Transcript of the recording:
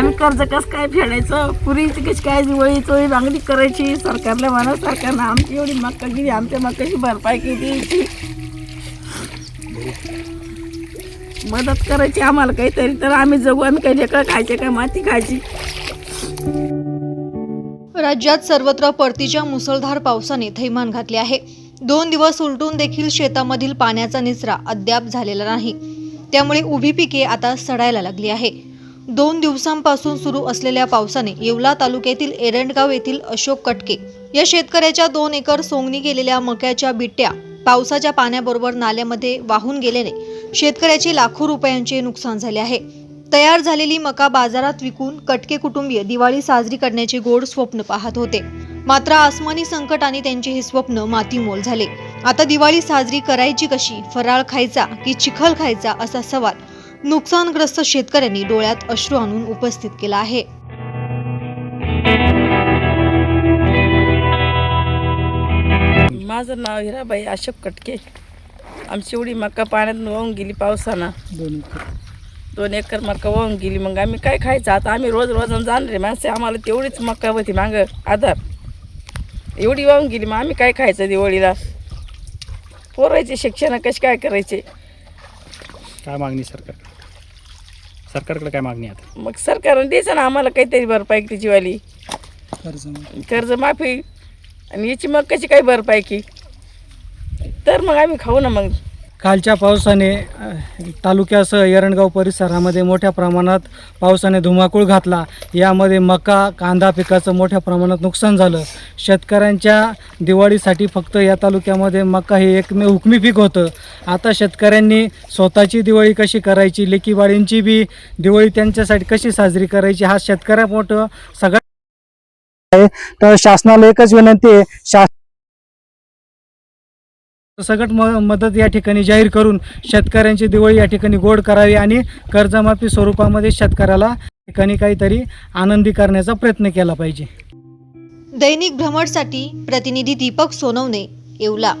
आम्ही कर्ज कसं काय फेडायचं? पुरीची कशी काय दिवाळी चोळी मागणी करायची? सरकारला म्हणा सरकारनं आमची एवढी मक्का गेली आमच्या मक्काची भरपाई केली. मदत करायची आम्हाला काहीतरी तर आम्ही जगू आम्ही काही लेकरं खायचे काय माती खायची? राज्यात सर्वत्र परतीच्या मुसळधार पावसाने थैमान घातले आहे. दोन दिवस उलटून देखील शेतामधील पाण्याचा निचरा अद्याप झालेला नाही. त्यामुळे उभी पिके आता सडायला लागली आहे. दोन दिवसांपासून सुरू असलेल्या पावसाने येवला तालुक्यातील एरंडगाव येथील अशोक कटके या शेतकऱ्याच्या दोन एकर सोंगणी केलेल्या मक्याच्या बिट्ट्या पावसाच्या पाण्याबरोबर नाल्यामध्ये वाहून गेल्याने शेतकऱ्याचे लाखो रुपयांचे नुकसान झाले आहे. तयार झालेली मका बाजारात विकून कटके कुटुंबीय दिवाळी साजरी करण्याचे गोड स्वप्न पाहत होते. मात्र आसमानी संकट आणि त्यांचे हे स्वप्न मातीमोल झाले. आता दिवाळी साजरी करायची कशी? फराळ खायचा की चिखल खायचा असा सवाल नुकसानग्रस्त शेतकऱ्यांनी डोळ्यात अश्रू आणून उपस्थित केला आहे. माझं नाव हिराबाई अशोक कटके. आमची एवढी मका पाण्यात वाहून गेली पावसानं. दोन एकर. मका वाहून गेली. मग आम्ही काय खायचं? आता आम्ही रोज रोज जाणार रे माणसे आम्हाला तेवढीच मका होती मागं. आधार. एवढी वाहून गेली. मग आम्ही काय खायचं दिवाळीला? पोरायचे शिक्षण कसे काय करायचे? काय मागणी सरकार? सरकारकडे काय मागणी आहे आता? मग सरकारनं द्यायचं ना आम्हाला काहीतरी भरपाई त्याची वाली कर्ज माफी. आणि याची मग कशी काय भरपाई की? तर मग आम्ही खाऊ ना मग. कालच्या पावसाने तालुक्यासह एरणगाव परिसरामध्ये मोठ्या प्रमाणात पावसाने धुमाकूळ घातला. यामध्ये मका कांदा पिकाचं मोठ्या प्रमाणात नुकसान झालं. शेतकऱ्यांच्या दिवाळीसाठी फक्त या तालुक्यामध्ये मका हे एकमेव हुकमी पीक होतं. आता शेतकऱ्यांनी स्वतःची दिवाळी कशी करायची लेकीवाळींची बी दिवाळी त्यांच्यासाठी कशी साजरी करायची हा शेतकऱ्या मोठं सगळ्या आहे तर शासनाला एकच विनंती आहे शास सगट म मदत या ठिकाणी जाहीर करून शेतकऱ्यांची दिवाळी या ठिकाणी गोड करावी आणि कर्जमाफी स्वरूपामध्ये शेतकऱ्याला ठिकाणी काहीतरी आनंदी करण्याचा प्रयत्न केला पाहिजे. दैनिक भ्रमणसाठी प्रतिनिधी दीपक सोनवणे येवला.